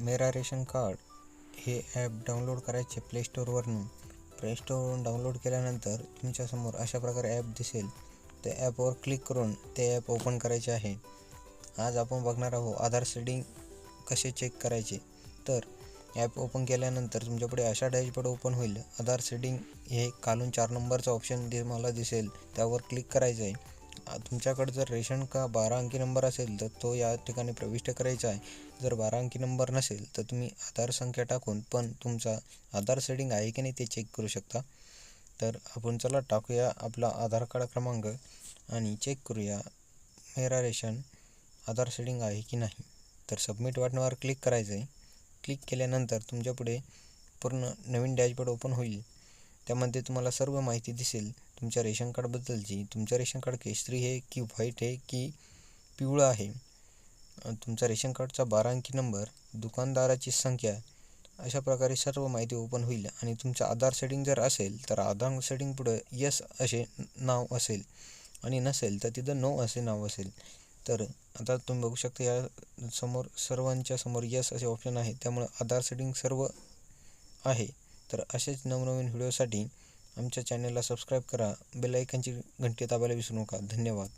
मेरा ration card हे app download करायचे प्ले स्टोअरवरून. प्ले स्टोअरवरून डाउनलोड केल्यानंतर तुमच्यासमोर अशा प्रकारे ॲप दिसेल. त्या ॲपवर क्लिक करून ते ॲप ओपन करायचे आहे. आज आपण बघणार आहोत आधार सेडिंग कसे चेक करायचे. तर ॲप ओपन केल्यानंतर तुमच्यापुढे अशा डॅशबोर्ड ओपन होईल. आधार सेडिंग हे खालून चार नंबरचं ऑप्शन दि मला दिसेल. त्यावर क्लिक करायचं आहे तुमच्याकडे जर रेशन का बारा अंकी नंबर असेल तर तो या ठिकाणी प्रविष्ट करायचा आहे. जर बारा अंकी नंबर नसेल तर तुम्ही आधार संख्या टाकून पण तुमचा आधार सेटिंग आहे की नाही ते चेक करू शकता. तर आपण चला टाकूया आपला आधार कार्ड क्रमांक आणि चेक करूया मेरा रेशन आधार सेटिंग आहे की नाही. तर सबमिट बटनावर क्लिक करायचं आहे क्लिक केल्यानंतर तुमच्यापुढे पूर्ण नवीन डॅशबोर्ड ओपन होईल. त्यामध्ये तुम्हाला सर्व माहिती दिसेल. तुमच्या रेशन कार्डबद्दलची तुमचं रेशन कार्ड केशरी आहे की व्हाईट आहे की पिवळं आहे? तुमचा रेशन कार्डचा बारा अंकी नंबर दुकानदाराची संख्या अशा प्रकारे सर्व माहिती ओपन होईल आणि तुमचं आधार सेटिंग जर असेल तर आधार सेटिंग पुढं यस असे नाव असेल आणि नसेल तर तिथं नो असे नाव असेल. तर आता तुम्ही बघू शकता या समोर सर्वांच्या समोर यस असे ऑप्शन आहे त्यामुळे आधार सेटिंग सर्व आहे. तर असेच नवनवीन व्हिडिओसाठी आमच्या चॅनलला सबस्क्राईब करा. बेल आयकनची घंटी दाबायला विसरू नका. धन्यवाद.